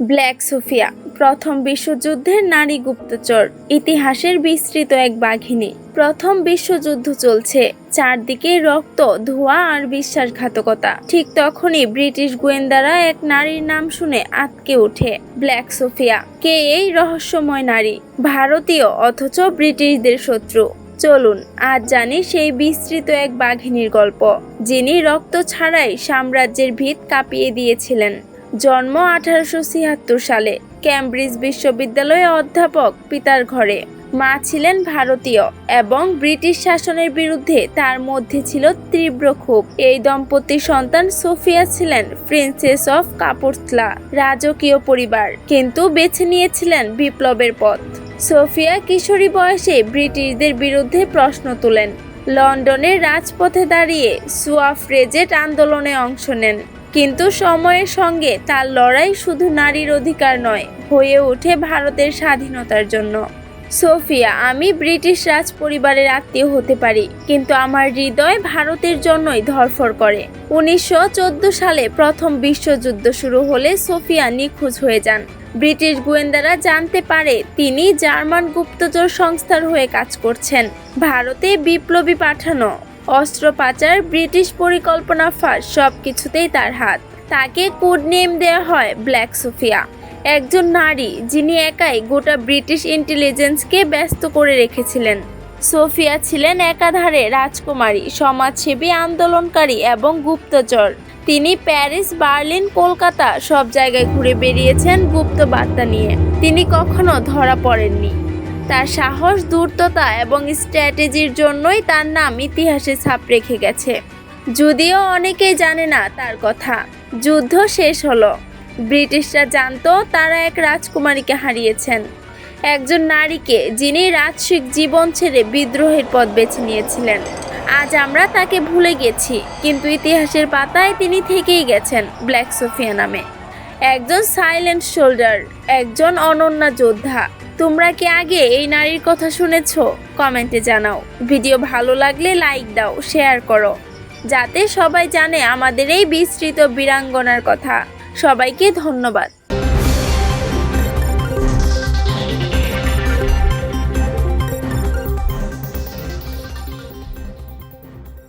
Black Sophia, প্রথম বিশ্বযুদ্ধের নারী গুপ্তচর, ইতিহাসের বিস্তৃত এক বাঘিনী। প্রথম বিশ্বযুদ্ধ চলছে, চারদিকে রক্ত, ধোঁয়া আর বিশ্বাসঘাতকতা। ঠিক তখনই ব্রিটিশ গোয়েন্দারা এক নারীর নাম শুনে আতকে ওঠে ব্ল্যাক সোফিয়া। কে এই রহস্যময় নারী? ভারতীয় অথচ ব্রিটিশদের শত্রু। চলুন, আজ জানি সেই বিস্তৃত এক বাঘিনীর গল্প, যিনি রক্ত ছাড়াই সাম্রাজ্যের ভিত কাঁপিয়ে দিয়েছিলেন। জন্ম আঠারোশো ছিয়াত্তর সালে ক্যামব্রিজ বিশ্ববিদ্যালয়ে অধ্যাপক পিতার ঘরে। মা ছিলেন ভারতীয় এবং ব্রিটিশ শাসনের বিরুদ্ধে তার মধ্যে ছিল তীব্র ক্ষোভ। এই দম্পতির সন্তান সোফিয়া ছিলেন প্রিন্সেস অফ কাপুরথলা রাজকীয় পরিবার, কিন্তু বেছে নিয়েছিলেন বিপ্লবের পথ। সোফিয়া কিশোরী বয়সে ব্রিটিশদের বিরুদ্ধে প্রশ্ন তোলেন। লন্ডনের রাজপথে দাঁড়িয়ে সুয়াফ্রেজেট আন্দোলনে অংশ নেন। কিন্তু সময়ের সঙ্গে তার লড়াই শুধু নারীর অধিকার নয়, হয়ে ওঠে ভারতের স্বাধীনতার জন্য। সোফিয়া, আমি ব্রিটিশ রাজ পরিবারের আত্মীয় হতে পারি, কিন্তু আমার হৃদয় ভারতের জন্যই ধরফর করে। উনিশশো চোদ্দ সালে প্রথম বিশ্বযুদ্ধ শুরু হলে সোফিয়া নিখোঁজ হয়ে যান। ব্রিটিশ গোয়েন্দারা জানতে পারে তিনি জার্মান গুপ্তচর সংস্থার হয়ে কাজ করছেন। ভারতে বিপ্লবী পাঠানো অস্ত্র পাচার ব্রিটিশ পরিকল্পনা ফাঁস সব কিছুতেই তার হাত। তাকে কোড নেম দেওয়া হয় ব্ল্যাক সোফিয়া। একজন নারী যিনি একাই গোটা ব্রিটিশ ইন্টেলিজেন্সকে ব্যস্ত করে রেখেছিলেন। সোফিয়া ছিলেন একাধারে রাজকুমারী, সমাজসেবী, আন্দোলনকারী এবং গুপ্তচর। তিনি প্যারিস, বার্লিন, কলকাতা সব জায়গায় ঘুরে বেরিয়েছেন গুপ্ত বার্তা নিয়ে। তিনি কখনো ধরা পড়েননি। তার সাহস, দূরততা এবং স্ট্র্যাটেজির জন্যই তার নাম ইতিহাসে ছাপ রেখে গেছে। যদিও অনেকেই জানে না তার কথা। যুদ্ধ শেষ হলো। ব্রিটিশরা জানতো তারা এক রাজকুমারীকে হারিয়েছেন। একজন নারীকে যিনি রাজসিক জীবন ছেড়ে বিদ্রোহের পথ বেছে নিয়েছিলেন। আজ আমরা তাকে ভুলে গেছি, কিন্তু ইতিহাসের পাতায় তিনি থেকেই গেছেন ব্ল্যাক সোফিয়া নামে। একজন সাইলেন্ট শোল্ডার একজন অনন্যা যোদ্ধা। তোমরা কি আগে এই নারীর কথা শুনেছ? কমেন্টে জানাও। ভিডিও ভালো লাগলে লাইক দাও, শেয়ার করো। যাতে সবাই জানে আমাদের এই বিস্তৃত বীরাঙ্গনার কথা। সবাইকে ধন্যবাদ।